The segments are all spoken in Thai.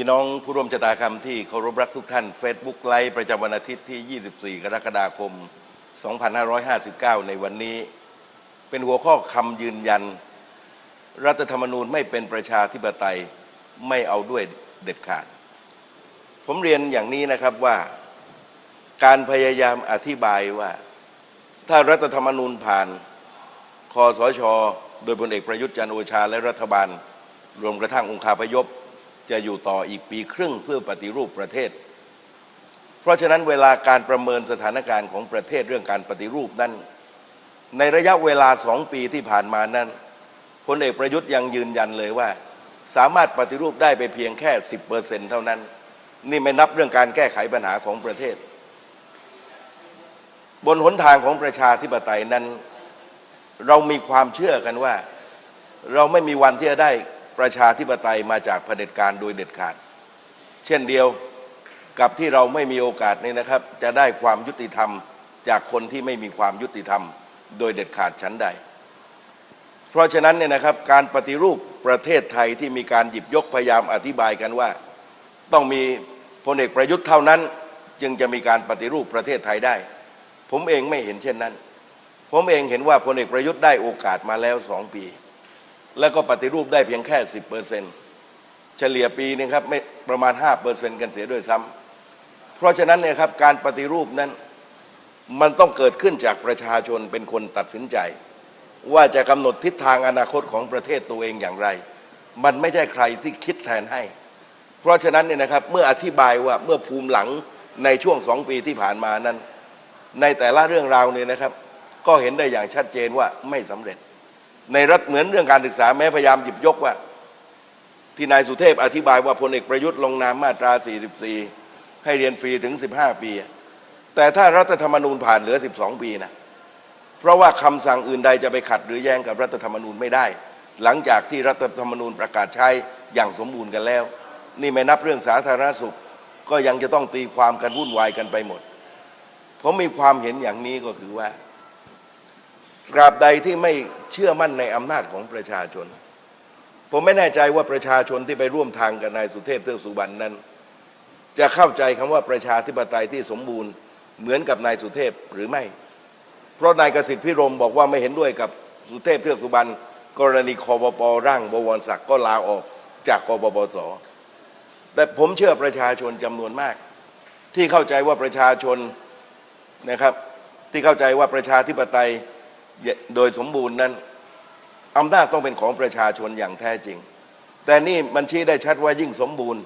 พี่น้องผู้ร่วมชะตากรรมที่เคารพรักทุกท่าน Facebook ไลฟ์ประจำวันอาทิตย์ที่ 24 กรกฎาคม 2559 ในวันนี้ เป็นหัวข้อคำยืนยัน รัฐธรรมนูญไม่เป็นประชาธิปไตยไม่เอาด้วยเด็ดขาด ผมเรียนอย่างนี้นะครับว่าการพยายามอธิบายว่า ถ้ารัฐธรรมนูญผ่านคอสช โดยพลเอกประยุทธ์จันโอชาและรัฐบาล รวมกระทั่งองคาพยพ จะอยู่ต่ออีกปีครึ่งเพื่อปฏิรูปประเทศ เพราะฉะนั้นเวลาการประเมินสถานการณ์ของประเทศเรื่องการปฏิรูปนั้น ในระยะเวลาสองปีที่ผ่านมานั้นพลเอกประยุทธ์ยังยืนยันเลยว่า สามารถปฏิรูปได้ไปเพียงแค่ 10%เท่านั้น นี่ไม่นับเรื่องการแก้ไขปัญหาของประเทศ บนหนทางของประชาธิปไตยนั้น เรามีความเชื่อกันว่า เราไม่มีวันที่จะได้ ประชาธิปไตยมาจากเผด็จการโดยเด็ดขาด เช่นเดียวกับที่เราไม่มีโอกาสนี้นะครับ จะได้ความยุติธรรมจากคนที่ไม่มีความยุติธรรม โดยเด็ดขาดชั้นใด เพราะฉะนั้นเนี่ยนะครับการปฏิรูปประเทศไทยที่มีการหยิบยกพยายามอธิบายกันว่า ต้องมีพลเอกประยุทธ์เท่านั้น จึงจะมีการปฏิรูปประเทศไทยได้ ผมเองไม่เห็นเช่นนั้น ผมเองเห็นว่าพลเอกประยุทธ์ได้โอกาสมาแล้วสองปี แล้วก็ปฏิรูปได้เพียงแค่สิบเปอร์เซ็นต์เฉลี่ยปีนึงครับไม่ประมาณห้าเปอร์เซ็นต์กันเสียด้วยซ้ำเพราะฉะนั้นเนี่ยครับการปฏิรูปนั้นมันต้องเกิดขึ้นจากประชาชนเป็นคนตัดสินใจ ว่าจะกำหนดทิศทางอนาคตของประเทศตัวเองอย่างไร มันไม่ใช่ใครที่คิดแทนให้ เพราะฉะนั้นเนี่ยนะครับเมื่ออธิบายว่าเมื่อภูมิหลังในช่วงสองปีที่ผ่านมานั้น ในแต่ละเรื่องราวเนี่ยนะครับ ก็เห็นได้อย่างชัดเจนว่าไม่สำเร็จ ในรัฐเหมือนเรื่องการศึกษาแม้พยายามหยิบยกว่า ที่นายสุเทพอธิบายว่าพลเอกประยุทธ์ลงนามมาตรา 44 ให้เรียนฟรีถึง 15 ปี แต่ถ้ารัฐธรรมนูญผ่านเหลือ 12 ปีนะเพราะว่าคำสั่งอื่นใดจะไปขัดหรือแย้งกับรัฐธรรมนูญไม่ได้ หลังจากที่รัฐธรรมนูญประกาศใช้อย่างสมบูรณ์กันแล้ว นี่ไม่นับเรื่องสาธารณสุข ก็ยังจะต้องตีความกันวุ่นวายกันไปหมด ผมมีความเห็นอย่างนี้ก็คือว่า ตราบใดที่ไม่เชื่อมั่นในอำนาจของประชาชน ผมไม่แน่ใจว่าประชาชนที่ไปร่วมทางกับนายสุเทพเทือกสุบรรณนั้น จะเข้าใจคำว่าประชาธิปไตยที่สมบูรณ์เหมือนกับนายสุเทพหรือไม่ เพราะนายกสิทธิ์พิรมบอกว่าไม่เห็นด้วยกับสุเทพเทือกสุบรรณกรณีคอปปร่างบวรศักดิ์ก็ลาออกจากกบปสแต่ผมเชื่อประชาชนจำนวนมาก ที่เข้าใจว่าประชาชนนะครับ ที่เข้าใจว่าประชาธิปไตย โดยสมบูรณ์นั้นอำนาจต้องเป็นของประชาชนอย่างแท้จริง แต่นี่มันชี้ได้ชัดว่ายิ่งสมบูรณ์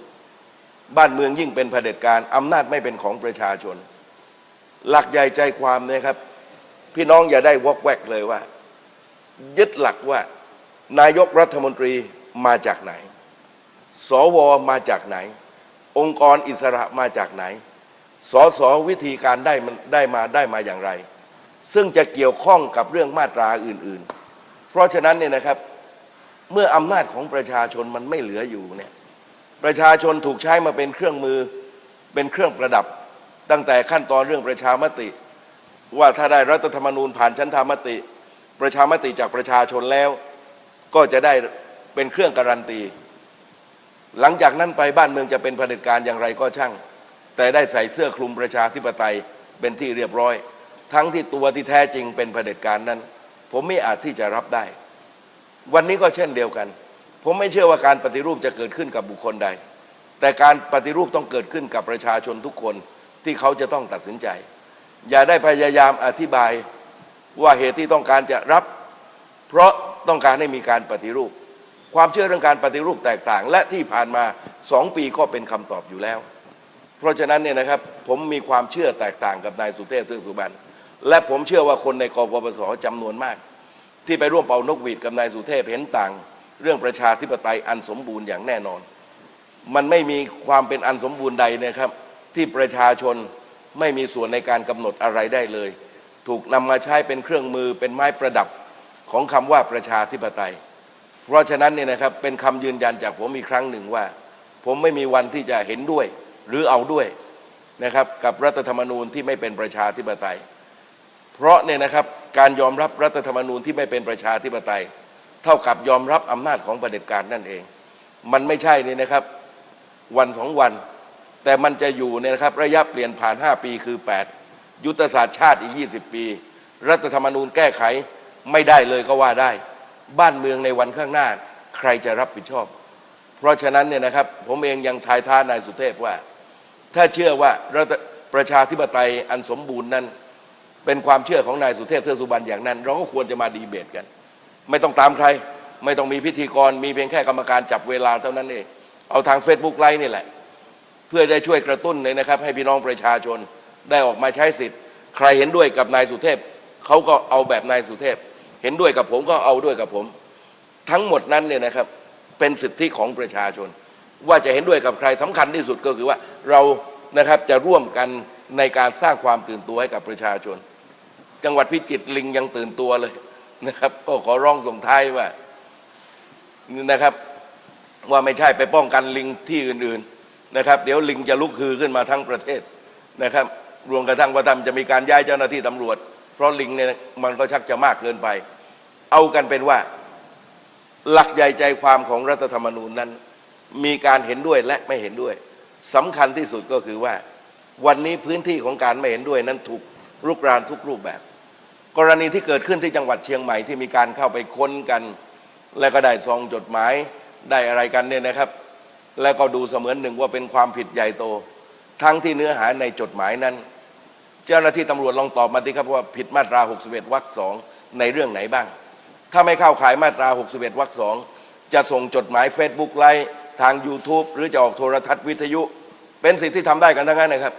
บ้านเมืองยิ่งเป็นเผด็จการอำนาจไม่เป็นของประชาชน หลักใหญ่ใจความเนี่ยครับ พี่น้องอย่าได้วอกแวกเลยว่า ยึดหลักว่านายกรัฐมนตรีมาจากไหน สวมาจากไหน องค์กรอิสระมาจากไหน สสวิธีการได้มันได้มาได้มาอย่างไร ซึ่งจะเกี่ยวข้องกับเรื่องมาตราอื่น ๆ เพราะฉะนั้นเนี่ยนะครับ เมื่ออำนาจของประชาชนมันไม่เหลืออยู่เนี่ยประชาชนถูกใช้มาเป็นเครื่องมือเป็นเครื่องประดับ ตั้งแต่ขั้นตอนเรื่องประชามติ ว่าถ้าได้รัฐธรรมนูญผ่านชั้นธรรมติ ประชามติจากประชาชนแล้ว ก็จะได้เป็นเครื่องการันตี หลังจากนั้นไปบ้านเมืองจะเป็นเผด็จการอย่างไรก็ช่าง แต่ได้ใส่เสื้อคลุมประชาธิปไตยเป็นที่เรียบร้อย ทั้งที่ตัวที่แท้จริงเป็นเผด็จการนั้น ผมไม่อาจที่จะรับได้ วันนี้ก็เช่นเดียวกัน ผมไม่เชื่อว่าการปฏิรูปจะเกิดขึ้นกับบุคคลใด แต่การปฏิรูปต้องเกิดขึ้นกับประชาชนทุกคนที่เขาจะต้องตัดสินใจ อย่าได้พยายามอธิบายว่าเหตุที่ต้องการจะรับ เพราะต้องการให้มีการปฏิรูป ความเชื่อเรื่องการปฏิรูปแตกต่าง และที่ผ่านมาสองปีก็เป็นคำตอบอยู่แล้ว เพราะฉะนั้นเนี่ยนะครับผมมีความเชื่อแตกต่างกับนายสุเทพเทือกสุบรรณ และผมเชื่อว่าคนในกปปสจำนวนมาก ที่ไปร่วมเป่านกหวีดกับนายสุเทพเห็นต่าง เรื่องประชาธิปไตยอันสมบูรณ์อย่างแน่นอน มันไม่มีความเป็นอันสมบูรณ์ใดนะครับ ที่ประชาชนไม่มีส่วนในการกำหนดอะไรได้เลย ถูกนำมาใช้เป็นเครื่องมือเป็นไม้ประดับของคำว่าประชาธิปไตย เพราะฉะนั้นเนี่ยนะครับเป็นคำยืนยันจากผมอีกครั้งหนึ่งว่า ผมไม่มีวันที่จะเห็นด้วยหรือเอาด้วยนะครับกับรัฐธรรมนูญที่ไม่เป็นประชาธิปไตย เพราะเนี่ยนะครับการยอมรับรัฐธรรมนูญที่ไม่เป็นประชาธิปไตย เท่ากับยอมรับอำนาจของเผด็จการนั่นเอง มันไม่ใช่นี่นะครับวันสองวัน แต่มันจะอยู่เนี่ยนะครับระยะเปลี่ยนผ่าน 5 ปีคือ 8 ยุทธศาสตร์ชาติอีก 20 ปี รัฐธรรมนูญแก้ไขไม่ได้เลยก็ว่าได้ บ้านเมืองในวันข้างหน้า ใครจะรับผิดชอบ เพราะฉะนั้นเนี่ยนะครับผมเองยังทายท้านายสุเทพว่า ถ้าเชื่อว่ารัฐประชาธิปไตยอันสมบูรณ์นั้น เป็นความเชื่อของนายสุเทพเทือกสุบรรณอย่างนั้น เราก็ควรจะมาดีเบตกัน ไม่ต้องตามใคร ไม่ต้องมีพิธีกร มีเพียงแค่กรรมการจับเวลาเท่านั้นเองเอาทาง Facebook ไลฟ์นี่แหละ เพื่อจะช่วยกระตุ้นเลยนะครับ ให้พี่น้องประชาชนได้ออกมาใช้สิทธิ์ ใครเห็นด้วยกับนายสุเทพเขาก็เอาแบบนายสุเทพ เห็นด้วยกับผมก็เอาด้วยกับผม ทั้งหมดนั้นเนี่ยนะครับเป็นสิทธิของประชาชน ว่าจะเห็นด้วยกับใครสำคัญที่สุดก็คือว่าเรานะครับจะร่วมกันในการสร้างความตื่นตัวให้กับประชาชน จังหวัดพิจิตรลิงยังตื่นตัวเลยนะครับ ก็ขอร้องส่งท้ายว่านะครับ ว่าไม่ใช่ไปป้องกันลิงที่อื่น ๆนะครับ เดี๋ยวลิงจะลุกฮือขึ้นมาทั้งประเทศนะครับ รวมกระทั่งว่าทำจะมีการย้ายเจ้าหน้าที่ตำรวจ เพราะลิงเนี่ยมันก็ชักจะมากเกินไป เอากันเป็นว่า หลักใหญ่ใจความของรัฐธรรมนูญนั้น มีการเห็นด้วยและไม่เห็นด้วยสำคัญที่สุดก็คือว่า วันนี้พื้นที่ของการไม่เห็นด้วยนั้นถูกรุกรานทุกรูปแบบ กรณีที่เกิดขึ้นที่จังหวัดเชียงใหม่ที่มีการเข้าไปค้นกัน แล้วก็ได้ซองจดหมายได้อะไรกันเนี่ยนะครับ แล้วก็ดูเสมือนหนึ่งว่าเป็นความผิดใหญ่โต ทั้งที่เนื้อหาในจดหมายนั้น เจ้าหน้าที่ตำรวจลองตอบมาดิครับว่าผิดมาตรา 61วรรคสองในเรื่องไหนบ้าง ถ้าไม่เข้าขายมาตรา 61วรรคสองจะส่งจดหมาย Facebook ไลฟ์ทาง YouTube หรือจะออกโทรทัศน์วิทยุ เป็นสิ่งที่ทำได้กันทั้งนั้นนะครับ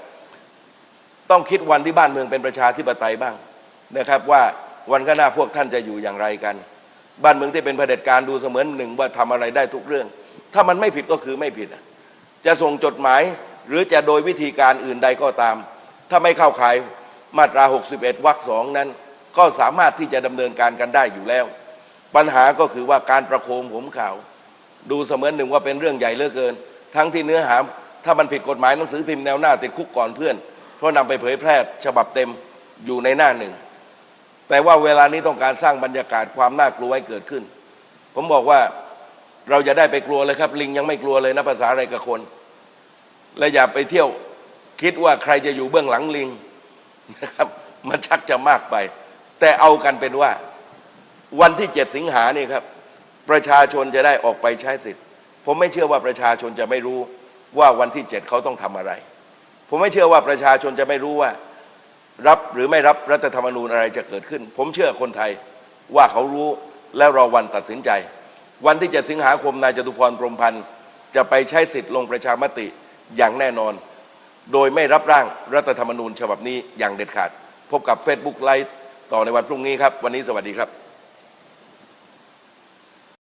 ต้องคิดวันที่บ้านเมืองเป็นประชาธิปไตยบ้าง นะครับว่าวันข้างหน้าพวกท่านจะอยู่อย่างไรกัน บ้านเมืองที่เป็นเผด็จการดูเสมือนหนึ่งว่าทำอะไรได้ทุกเรื่อง ถ้ามันไม่ผิดก็คือไม่ผิด จะส่งจดหมายหรือจะโดยวิธีการอื่นใดก็ตาม ถ้าไม่เข้าข่ายมาตรา 61วรรคสองนั้น ก็สามารถที่จะดำเนินการกันได้อยู่แล้ว ปัญหาก็คือว่าการประโคมผมข่าว ดูเสมือนหนึ่งว่าเป็นเรื่องใหญ่เหลือเกิน ทั้งที่เนื้อหาถ้ามันผิดกฎหมายหนังสือพิมพ์แนวหน้าติดคุกก่อนเพื่อน เพราะนำไปเผยแพร่ฉบับเต็มอยู่ในหน้าหนึ่ง แต่ว่าเวลานี้ต้องการสร้างบรรยากาศความน่ากลัวให้เกิดขึ้น ผมบอกว่าเราจะได้ไปกลัวเลยครับ ลิงยังไม่กลัวเลยนะภาษาอะไรกับคน และอย่าไปเที่ยวคิดว่าใครจะอยู่เบื้องหลังลิงนะครับ มันชักจะมากไป แต่เอากันเป็นว่า วันที่เจ็ดสิงหาเนี่ยครับ ประชาชนจะได้ออกไปใช้สิทธิ์ ผมไม่เชื่อว่าประชาชนจะไม่รู้ว่าวันที่เจ็ดเขาต้องทำอะไร ผมไม่เชื่อว่าประชาชนจะไม่รู้ว่า รับหรือไม่รับรัฐธรรมนูญอะไรจะเกิดขึ้น ผมเชื่อคนไทยว่าเขารู้และรอวันตัดสินใจ วันที่7สิงหาคมนายจตุพรพรมพันธ์จะไปใช้สิทธิ์ลงประชามติอย่างแน่นอน โดยไม่รับร่างรัฐธรรมนูญฉบับนี้อย่างเด็ดขาด พบกับ Facebook ไลฟ์ต่อในวันพรุ่งนี้ครับ วันนี้สวัสดีครับ